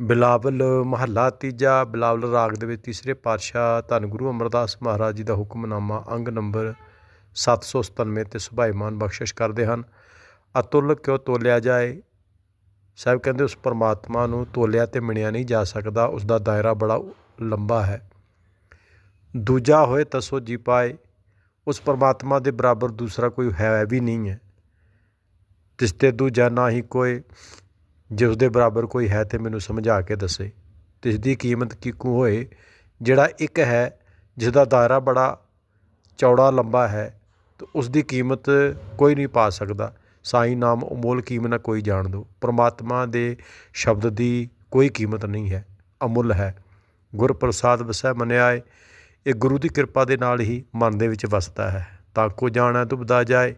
ਬਿਲਾਵਲ ਮਹੱਲਾ ਤੀਜਾ, ਬਿਲਾਵਲ ਰਾਗ ਦੇ ਵਿੱਚ ਤੀਸਰੇ ਪਾਤਸ਼ਾਹ ਧੰਨ ਗੁਰੂ ਅਮਰਦਾਸ ਮਹਾਰਾਜ ਜੀ ਦਾ ਹੁਕਮਨਾਮਾ ਅੰਗ ਨੰਬਰ 797 ਤੇ ਸੁਭਾਈਮਾਨ ਬਖਸ਼ਿਸ਼ ਕਰਦੇ ਹਨ। ਅਤੁੱਲ ਕਿਉ ਤੋਲਿਆ ਜਾਏ? ਸਾਹਿਬ ਕਹਿੰਦੇ, ਉਸ ਪਰਮਾਤਮਾ ਨੂੰ ਤੋਲਿਆ ਤੇ ਮਿਣਿਆ ਨਹੀਂ ਜਾ ਸਕਦਾ, ਉਸ ਦਾ ਦਾਇਰਾ ਬੜਾ ਲੰਬਾ ਹੈ। ਦੂਜਾ ਹੋਏ ਤਸੋ ਜੀ ਪਾਏ, ਉਸ ਪਰਮਾਤਮਾ ਦੇ ਬਰਾਬਰ ਦੂਸਰਾ ਕੋਈ ਹੈ ਵੀ ਨਹੀਂ ਹੈ। ਜਿਸ ਤੇ ਦੂਜਾ ਨਾ ਹੀ ਕੋਈ। ਜਿਸ ਦੇ ਬਰਾਬਰ ਕੋਈ ਹੈ ਤਾਂ ਮੈਨੂੰ ਸਮਝਾ ਕੇ ਦੱਸੇ। ਤਿਸ ਦੀ ਕੀਮਤ ਕਿਕੂ ਹੋਏ, ਜਿਹੜਾ ਇੱਕ ਹੈ, ਜਿਸ ਦਾ ਦਾਇਰਾ ਬੜਾ ਚੌੜਾ ਲੰਬਾ ਹੈ, ਤੇ ਉਸ ਦੀ ਕੀਮਤ ਕੋਈ ਨਹੀਂ ਪਾ ਸਕਦਾ। ਸਾਈ ਨਾਮ ਅਮੋਲ ਕੀਮਤ ਨਾ ਕੋਈ ਜਾਣ ਦੋ। ਪ੍ਰਮਾਤਮਾ ਦੇ ਸ਼ਬਦ ਦੀ ਕੋਈ ਕੀਮਤ ਨਹੀਂ ਹੈ। ਅਮੁੱਲ ਹੈ। ਗੁਰ ਪ੍ਰਸਾਦ ਵਸੈ ਮੰਨਿਆ ਏ ਇਹ ਗੁਰੂ ਦੀ ਕਿਰਪਾ ਦੇ ਨਾਲ ਹੀ ਮਨ ਦੇ ਵਿੱਚ ਵਸਦਾ ਹੈ। ਤਾਂ ਕੋ ਜਾਣਾ ਦੁਬਦਾ ਜਾਏ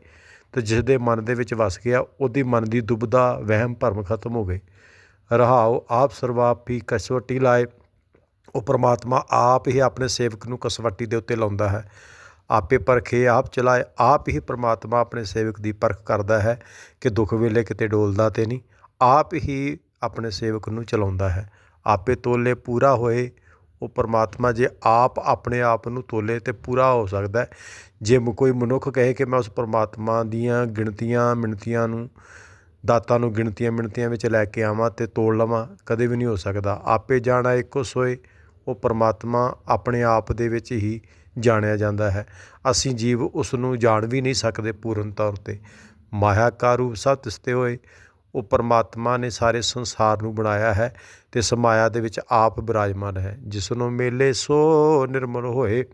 ਅਤੇ ਜਿਸ ਦੇ ਮਨ ਦੇ ਵਿੱਚ ਵਸ ਗਿਆ, ਉਹਦੀ ਮਨ ਦੀ ਦੁਬਦਾ ਵਹਿਮ ਭਰਮ ਖਤਮ ਹੋ ਗਏ ਰਹਾਓ ਆਪ ਸਰਵਾਪ ਹੀ ਕਸਵੱਟੀ ਲਾਏ। ਉਹ ਪ੍ਰਮਾਤਮਾ ਆਪ ਹੀ ਆਪਣੇ ਸੇਵਕ ਨੂੰ ਕਸਵਟੀ ਦੇ ਉੱਤੇ ਲਾਉਂਦਾ ਹੈ। ਆਪੇ ਪਰਖੇ ਆਪ ਚਲਾਏ, ਆਪ ਹੀ ਪ੍ਰਮਾਤਮਾ ਆਪਣੇ ਸੇਵਕ ਦੀ ਪਰਖ ਕਰਦਾ ਹੈ ਕਿ ਦੁੱਖ ਵੇਲੇ ਕਿਤੇ ਡੋਲਦਾ ਤੇ ਨਹੀਂ। ਆਪ ਹੀ ਆਪਣੇ ਸੇਵਕ ਨੂੰ ਚਲਾਉਂਦਾ ਹੈ। ਆਪੇ ਤੋਲੇ ਪੂਰਾ ਹੋਏ ਉਹ ਪਰਮਾਤਮਾ ਜੇ ਆਪ ਆਪਣੇ ਆਪ ਨੂੰ ਤੋਲੇ ਤੇ ਪੂਰਾ ਹੋ ਸਕਦਾ ਜੇ ਕੋਈ ਮਨੁੱਖ ਕਹੇ ਕਿ ਮੈਂ ਉਸ ਪਰਮਾਤਮਾ ਦੀਆਂ ਗਿਣਤੀਆਂ ਮਿਣਤੀਆਂ ਨੂੰ, ਦਾਤਾਂ ਨੂੰ ਗਿਣਤੀਆਂ ਮਿਣਤੀਆਂ ਵਿੱਚ ਲੈ ਕੇ ਆਵਾਂ ਤੇ ਤੋੜ ਲਵਾਂ, ਕਦੇ ਵੀ ਨਹੀਂ ਹੋ ਸਕਦਾ। ਆਪੇ ਜਾਣਾ ਇੱਕੋ ਸੋਏ ਉਹ ਪਰਮਾਤਮਾ ਆਪਣੇ ਆਪ ਦੇ ਵਿੱਚ ਹੀ ਜਾਣਿਆ ਜਾਂਦਾ ਹੈ। ਅਸੀਂ ਜੀਵ ਉਸ ਨੂੰ ਜਾਣ ਵੀ ਨਹੀਂ ਸਕਦੇ ਪੂਰਨ ਤੌਰ ਤੇ। ਮਾਇਆ ਕਾ ਰੂਪ ਸਭ ਤਿਸਤੇ ਹੋਏ ਉਹ ਪਰਮਾਤਮਾ ਨੇ ਸਾਰੇ ਸੰਸਾਰ ਨੂੰ ਬਣਾਇਆ ਹੈ ਤੇ ਸਮਾਇਆ ਦੇ ਵਿੱਚ ਆਪ ਬਿਰਾਜਮਾਨ ਹੈ, ਜਿਸ ਨੂੰ ਮੇਲੇ ਸੋ ਨਿਰਮਲ ਹੋਏ।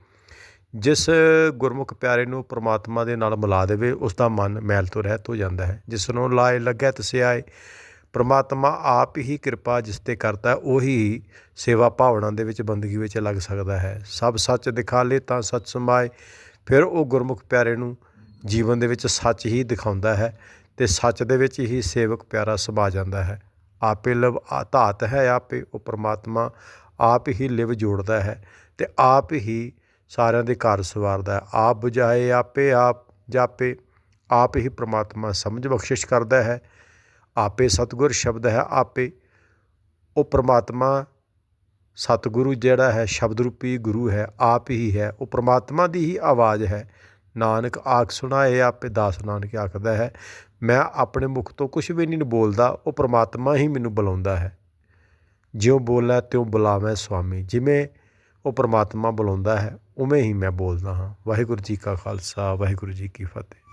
ਜਿਸ ਗੁਰਮੁਖ ਪਿਆਰੇ ਨੂੰ ਪਰਮਾਤਮਾ ਦੇ ਨਾਲ ਮਿਲਾ ਦੇਵੇ, ਉਸ ਦਾ ਮਨ ਮੈਲ ਤੋਂ ਰਹਿਤ ਹੋ ਜਾਂਦਾ ਹੈ। ਜਿਸ ਨੂੰ ਲਾਏ ਲੱਗੈ ਤਸਿਆਏ ਪਰਮਾਤਮਾ ਆਪ ਹੀ ਕਿਰਪਾ ਜਿਸ ਤੇ ਕਰਦਾ ਉਹੀ ਸੇਵਾ ਭਾਵਨਾ ਦੇ ਵਿੱਚ ਬੰਦਗੀ ਵਿੱਚ ਲੱਗ ਸਕਦਾ ਹੈ। ਸਭ ਸੱਚ ਦਿਖਾ ਲੇ ਤਾਂ ਸੱਚ ਸਮਾਏ, ਫਿਰ ਉਹ ਗੁਰਮੁਖ ਪਿਆਰੇ ਨੂੰ ਜੀਵਨ ਦੇ ਵਿੱਚ ਸੱਚ ਹੀ ਦਿਖਾਉਂਦਾ ਹੈ। ਤੇ ਸੱਚ ਦੇ ਵਿੱਚ ਹੀ ਸੇਵਕ ਪਿਆਰਾ ਸਮਾ ਜਾਂਦਾ ਹੈ। ਆਪੇ ਲਵ ਧਾਤ ਹੈ, ਆਪੇ ਉਹ ਪ੍ਰਮਾਤਮਾ, ਆਪ ਹੀ ਲਿਵ ਜੋੜਦਾ ਹੈ ਤੇ ਆਪ ਹੀ ਸਾਰਿਆਂ ਦੇ ਘਰ ਸਵਾਰਦਾ ਹੈ। ਆਪ ਬੁਝਾਏ, ਆਪੇ ਆਪ ਜਾਪੇ, ਆਪ ਹੀ ਪ੍ਰਮਾਤਮਾ ਸਮਝ ਬਖਸ਼ਿਸ਼ ਕਰਦਾ ਹੈ। ਆਪੇ ਸਤਗੁਰ ਸ਼ਬਦ ਹੈ, ਆਪੇ ਉਹ ਪ੍ਰਮਾਤਮਾ ਸਤਗੁਰੂ ਜਿਹੜਾ ਹੈ, ਸ਼ਬਦ ਰੂਪੀ ਗੁਰੂ ਹੈ, ਆਪ ਹੀ ਹੈ। ਉਹ ਪ੍ਰਮਾਤਮਾ ਦੀ ਹੀ ਆਵਾਜ਼ ਹੈ। ਨਾਨਕ ਆਖ ਸੁਣਾਏ ਆਪੇ ਦਾਸ ਨਾਨਕ ਆਖਦਾ ਹੈ। ਮੈਂ ਆਪਣੇ ਮੁਖ ਤੋਂ ਕੁਝ ਵੀ ਨਹੀਂ ਬੋਲਦਾ, ਉਹ ਪ੍ਰਮਾਤਮਾ ਹੀ ਮੈਨੂੰ ਬੁਲਾਉਂਦਾ ਹੈ। ਜਿਉਂ ਬੋਲਾ, ਤਿਉਂ ਬੁਲਾਵੇਂ ਸੁਆਮੀ। ਜਿਵੇਂ ਉਹ ਪ੍ਰਮਾਤਮਾ ਬੁਲਾਉਂਦਾ ਹੈ, ਉਵੇਂ ਹੀ ਮੈਂ ਬੋਲਦਾ ਹਾਂ। ਵਾਹਿਗੁਰੂ ਜੀ ਕਾ ਖਾਲਸਾ, ਵਾਹਿਗੁਰੂ ਜੀ ਕੀ ਫਤਿਹ।